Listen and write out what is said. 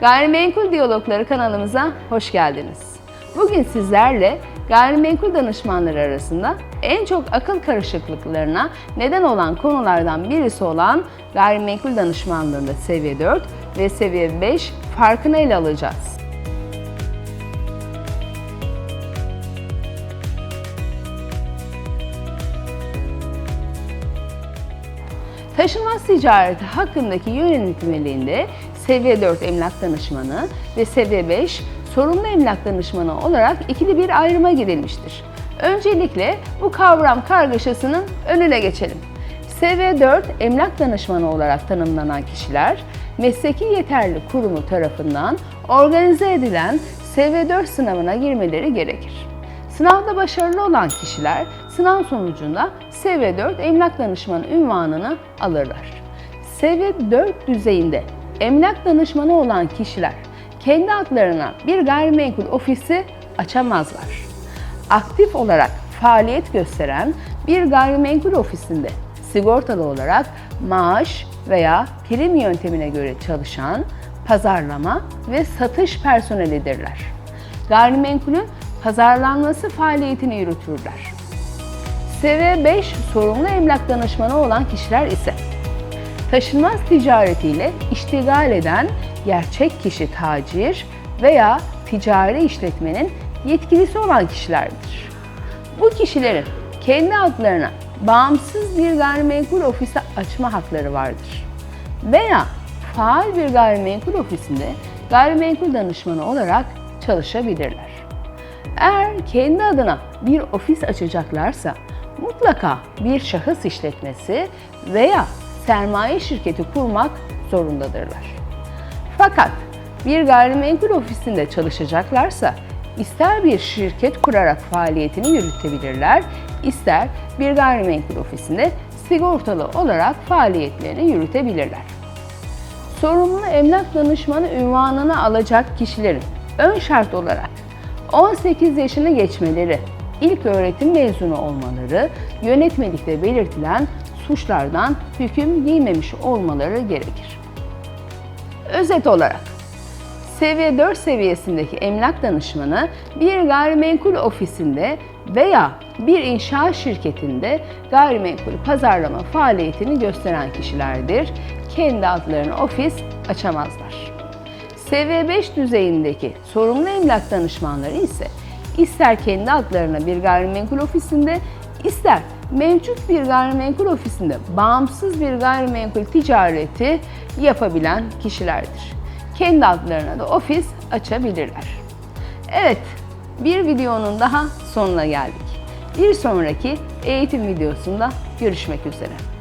Gayrimenkul Diyalogları kanalımıza hoş geldiniz. Bugün sizlerle gayrimenkul danışmanları arasında en çok akıl karışıklıklarına neden olan konulardan birisi olan gayrimenkul danışmanlığında seviye 4 ve seviye 5 farkını ele alacağız. Taşınmaz ticareti hakkındaki yönetmeliğinde seviye 4 emlak danışmanı ve seviye 5 sorumlu emlak danışmanı olarak ikili bir ayrıma gidilmiştir. Öncelikle bu kavram kargaşasının önüne geçelim. Seviye 4 emlak danışmanı olarak tanımlanan kişiler mesleki yeterli kurumu tarafından organize edilen seviye 4 sınavına girmeleri gerekir. Sınavda başarılı olan kişiler sınav sonucunda seviye 4 emlak danışmanı ünvanını alırlar. Seviye 4 düzeyinde emlak danışmanı olan kişiler kendi adlarına bir gayrimenkul ofisi açamazlar. Aktif olarak faaliyet gösteren bir gayrimenkul ofisinde sigortalı olarak maaş veya prim yöntemine göre çalışan pazarlama ve satış personelidirler. Gayrimenkulün pazarlanması faaliyetini yürütürler. Seviye 5 sorumlu emlak danışmanı olan kişiler ise taşınmaz ticaretiyle iştigal eden gerçek kişi tacir veya ticari işletmenin yetkilisi olan kişilerdir. Bu kişilerin kendi adlarına bağımsız bir gayrimenkul ofisi açma hakları vardır. Veya faal bir gayrimenkul ofisinde gayrimenkul danışmanı olarak çalışabilirler. Eğer kendi adına bir ofis açacaklarsa mutlaka bir şahıs işletmesi veya sermaye şirketi kurmak zorundadırlar. Fakat bir gayrimenkul ofisinde çalışacaklarsa ister bir şirket kurarak faaliyetini yürütebilirler, ister bir gayrimenkul ofisinde sigortalı olarak faaliyetlerini yürütebilirler. Sorumlu emlak danışmanı ünvanını alacak kişilerin ön şart olarak 18 yaşını geçmeleri, ilk öğretim mezunu olmaları, yönetmelikte belirtilen suçlardan hüküm giymemiş olmaları gerekir. Özet olarak, seviye 4 seviyesindeki emlak danışmanı bir gayrimenkul ofisinde veya bir inşaat şirketinde gayrimenkul pazarlama faaliyetini gösteren kişilerdir. Kendi adlarını ofis açamazlar. Seviye 5 düzeyindeki sorumlu emlak danışmanları ise ister kendi adlarına bir gayrimenkul ofisinde ister mevcut bir gayrimenkul ofisinde bağımsız bir gayrimenkul ticareti yapabilen kişilerdir. Kendi adlarına da ofis açabilirler. Evet, bir videonun daha sonuna geldik. Bir sonraki eğitim videosunda görüşmek üzere.